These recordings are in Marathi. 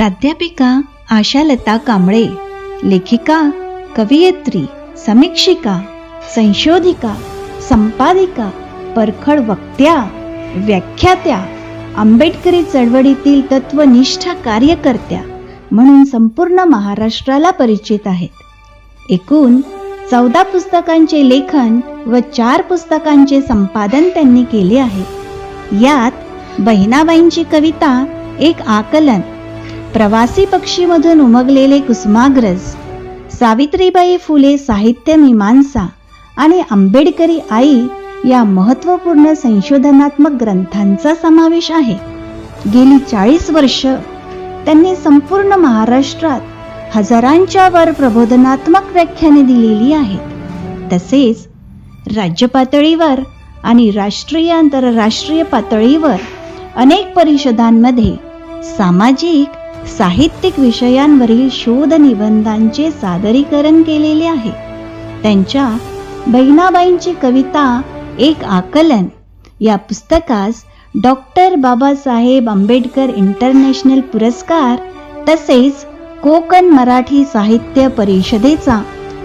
प्राध्यापिका आशालता कांबळे लेखिका कवयित्री समीक्षिका संशोधिका संपादिका परखड वक्त्या व्याख्यात्या आंबेडकरी चळवळीतील तत्वनिष्ठ कार्यकर्त्या म्हणून संपूर्ण महाराष्ट्राला परिचित आहेत. एकूण चौदा पुस्तकांचे लेखन व चार पुस्तकांचे संपादन त्यांनी केले आहे. यात बहिणाबाईंची कविता एक आकलन प्रवासी पक्षीमधून उमगलेले कुसुमाग्रज सावित्रीबाई फुले साहित्य मीमांसा आणि आंबेडकरी आई या महत्त्वपूर्ण संशोधनात्मक ग्रंथांचा समावेश आहे. गेली चाळीस वर्ष त्यांनी संपूर्ण महाराष्ट्रात हजारांच्या वर प्रबोधनात्मक व्याख्याने दिलेली आहेत. तसेच राज्य पातळीवर आणि राष्ट्रीय आंतरराष्ट्रीय पातळीवर अनेक परिषदांमध्ये सामाजिक साहित्यिक विषयांवरील शोध निबंधांचे सादरीकरण केलेले आहे. त्यांच्या बहिणाबाईंची कविता एक आकलन. या पुस्तकास डॉक्टर बाबासाहेब आंबेडकर इंटरनॅशनल पुरस्कार तसेच कोकण मराठी साहित्य परिषदेचा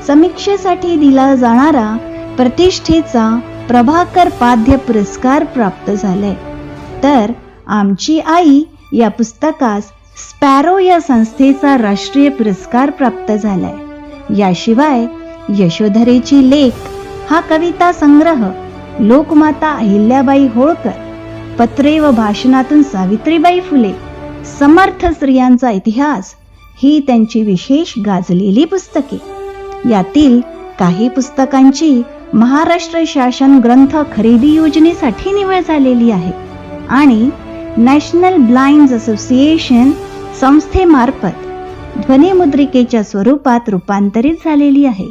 समीक्षेसाठी दिला जाणारा प्रतिष्ठेचा प्रभाकर पाध्य पुरस्कार प्राप्त झालाय तर आमची आई या पुस्तकास स्पॅरो या संस्थेचा राष्ट्रीय पुरस्कार प्राप्त झालाय. याशिवाय यशोधरेची लेख हा कविता संग्रह लोकमाता अहिल्याबाई होळकर पत्रे व भाषणातून सावित्रीबाई फुले समर्थ स्त्रियांचा इतिहास ही त्यांची विशेष गाजलेली पुस्तके. यातील काही पुस्तकांची महाराष्ट्र शासन ग्रंथ खरेदी योजनेसाठी निवड झालेली आहे. आणि नॅशनल ब्लाइंड असोसिएशन संस्थेमार्फत ध्वनिमुद्रिकेच्या स्वरूपात रूपांतरित झालेली आहे.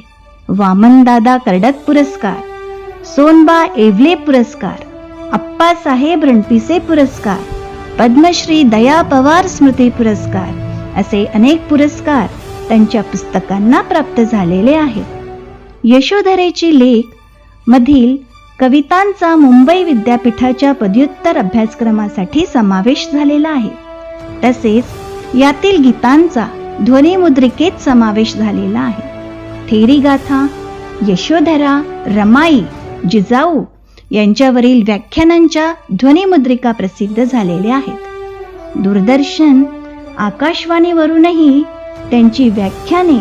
वामनदादा कर्डक पुरस्कार सोनबा एवले पुरस्कार अप्पासाहेब रणपिसे पुरस्कार पद्मश्री दया पवार स्मृती पुरस्कार असे अनेक पुरस्कार त्यांच्या पुस्तकांना प्राप्त झालेले आहेत. यशोधरेची लेख मधील कवितांचा मुंबई विद्यापीठाच्या पदव्युत्तर अभ्यासक्रमासाठी समावेश झालेला आहे. तसेच यातील गीतांचा ध्वनिमुद्रिकेत समावेश झालेला आहे. थेरी गाथा यशोधरा रमाई जिजाऊ यांच्यावरील व्याख्यानांच्या ध्वनिमुद्रिका प्रसिद्ध झालेल्या आहेत. दूरदर्शन आकाशवाणीवरूनही त्यांची व्याख्याने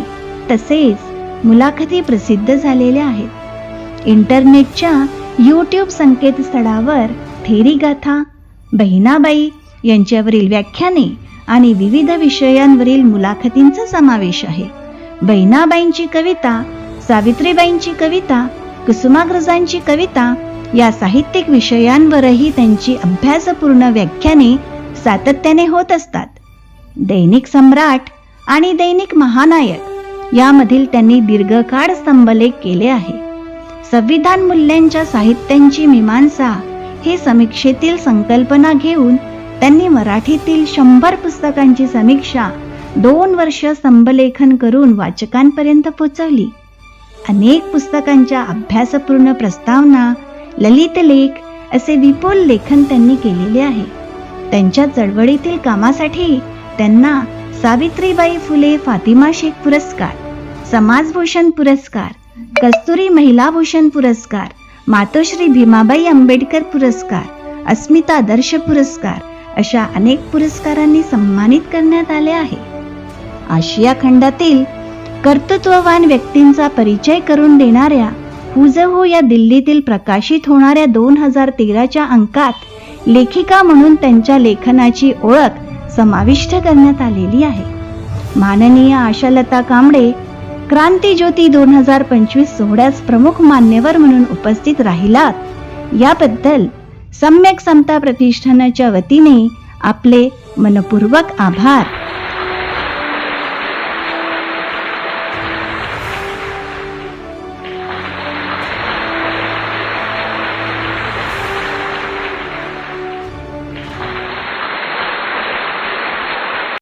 तसेच मुलाखती प्रसिद्ध झालेल्या आहेत. इंटरनेटच्या यूट्यूब संकेतस्थळावर थेरी गाथा बहिणाबाई यांच्यावरील व्याख्याने आणि विविध विषयांवरील मुलाखतींचा समावेश आहे. बहिणाबाईंची कविता सावित्रीबाईंची कविता कुसुमाग्रजांची कविता या साहित्यिक विषयांवरही त्यांची अभ्यासपूर्ण व्याख्याने सातत्याने होत असतात. दैनिक सम्राट आणि दैनिक महानायक यामधील त्यांनी दीर्घकाळ स्तंभलेख केले आहे. संविधान मूल्यांच्या साहित्यांची मीमांसा ही समीक्षेतील संकल्पना घेऊन त्यांनी मराठीतील शंभर पुस्तकांची समीक्षा दोन वर्ष स्तंभलेखन करून वाचकांपर्यंत पोचवली. अनेक पुस्तकांच्या अभ्यासपूर्ण प्रस्तावना ललित लेख असे विपुल लेखन त्यांनी केलेले आहे. त्यांच्या चळवळीतील कामासाठी त्यांना सावित्रीबाई फुले फातिमा शेख पुरस्कार समाजभूषण पुरस्कार कस्तुरी महिला भूषण पुरस्कार मातोश्री भीमाबाई आंबेडकर पुरस्कार अस्मिता दर्श पुरस्कार अशा अनेक पुरस्कारांनी सन्मानित करण्यात आले आहे. आशिया खंडातील कर्तृत्ववान व्यक्तींचा परिचय करून देणाऱ्या हुजहू या दिल्लीतील प्रकाशित होणाऱ्या दोन हजार तेराच्या अंकात लेखिका म्हणून त्यांच्या लेखनाची ओळख समाविष्ट करण्यात आलेली आहे. माननीय आशालता कांबळे क्रांती ज्योती दोन हजार पंचवीस सोहळ्यास प्रमुख मान्यवर म्हणून उपस्थित राहिलात. याबद्दल सम्यक समता प्रतिष्ठानाच्या वतीने आपले मनपूर्वक आभार.